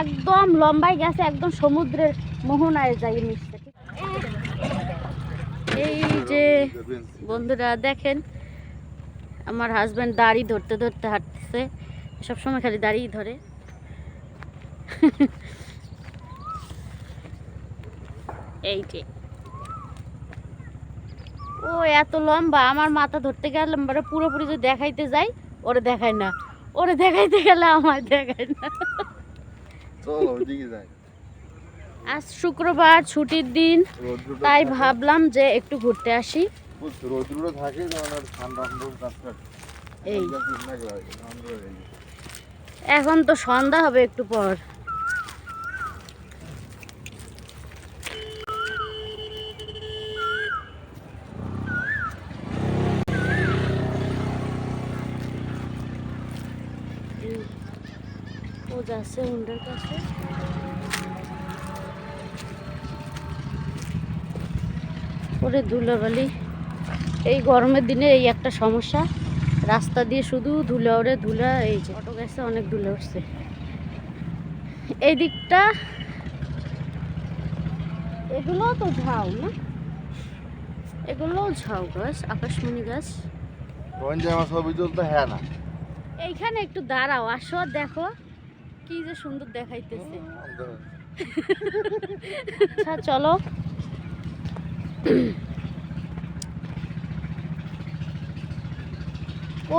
একদম লম্বাই গেছে, একদম সমুদ্রের মোহনায় যাই মিশছে এই যে বন্ধুরা, দেখেন, আমার হাজব্যান্ড দাড়ি ধরতে ধরতে হাঁটতেছে। সবসময় খালি দাড়িই ধরে। এই যে। ও, এত লম্বা, আমার মাথা ধরতে গেলে মানে পুরোপুরি যদি দেখাইতে যাই, ওরে দেখায় না। ওরে দেখাইতে গেলে আমার দেখায় না। আজ শুক্রবার ছুটির দিন তাই ভাবলাম যে একটু ঘুরতে আসি। থাকে এই। এখন তো সন্ধ্যা হবে একটু পর। ও যাচ্ছে হুন্ডার কাছে। ওরে ধুলোবালি এই গরমের দিনে এই একটা সমস্যা রাস্তা দিয়ে শুধু ধুলা ওরে ধুলা এই যে অটো গেছে অনেক ধুলা উঠছে। এই দিকটা এগুলো তো ঝাউ না? এগুলোও ঝাউ গাছ আকাশমণি গাছ। আমার ছবি তুলতে হ্যাঁ না। এইখানে একটু দাঁড়াও আসো দেখো। কি যে সুন্দর দেখাইতেছে। আচ্ছা চলো।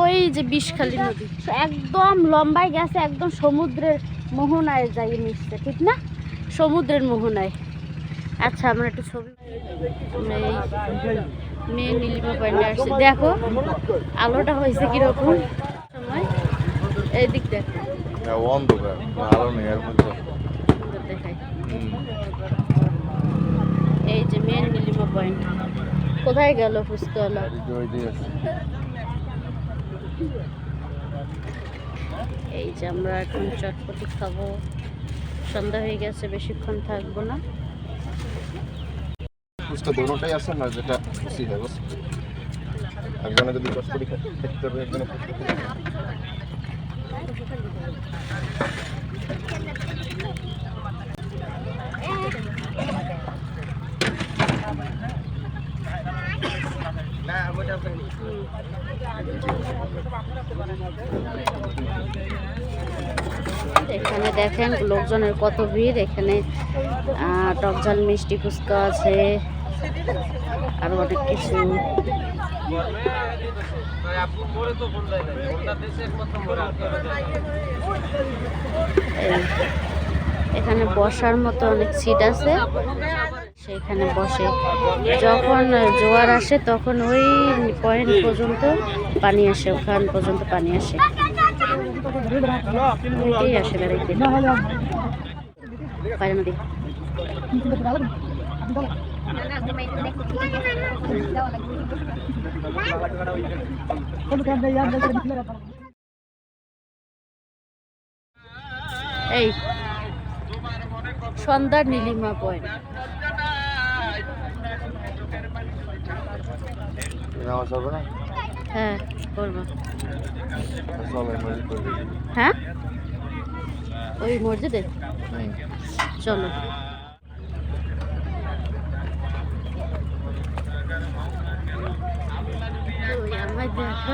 ওই যে বিষখালী নদী একদম লম্বাই গেছে একদম সমুদ্রের মোহনায় যাই মিশছে ঠিক না? সমুদ্রের মোহনায়। আচ্ছা আমরা একটু ছবি মেয়ে নীলিমা পয়েন্টে আসছি দেখো আলোটা হয়েছে কীরকম? সময় এই দিক দেখো। অন্ধকার। আলো নেই এর মধ্যে এই যে মেন নীলিমা পয়েন্ট কোথায় গেল ফুচকাওয়ালা? এই যে আমরা এখন চটপটি খাব। সন্ধ্যা হয়ে গেছে বেশিক্ষণ থাকব না। ফুচকা দোনোটাই আছে না যেটা খুশি হয় একজনে যদি কষ্ট খেতে হবে একজনে ফুচকা এখানে দেখেন লোকজনের কত ভিড়, এখানে টকঝাল মিষ্টি ফুচকা আছে, আরও অনেক কিছু। এখানে বসার মতো অনেক সিট আছে। সেখানে বসে। যখন জোয়ার আসে, তখন ওই পয়েন্ট পর্যন্ত পানি আসে, ওখান পর্যন্ত পানি আসে। আসে এই সন্ধ্যার নীলিমা পয়েন্ট। নামাজ হবে না হ্যাঁ করব চলো এমনি করে দিই। হ্যাঁ ওই মসজিদে হুম। চলো ওই আমায় দেখো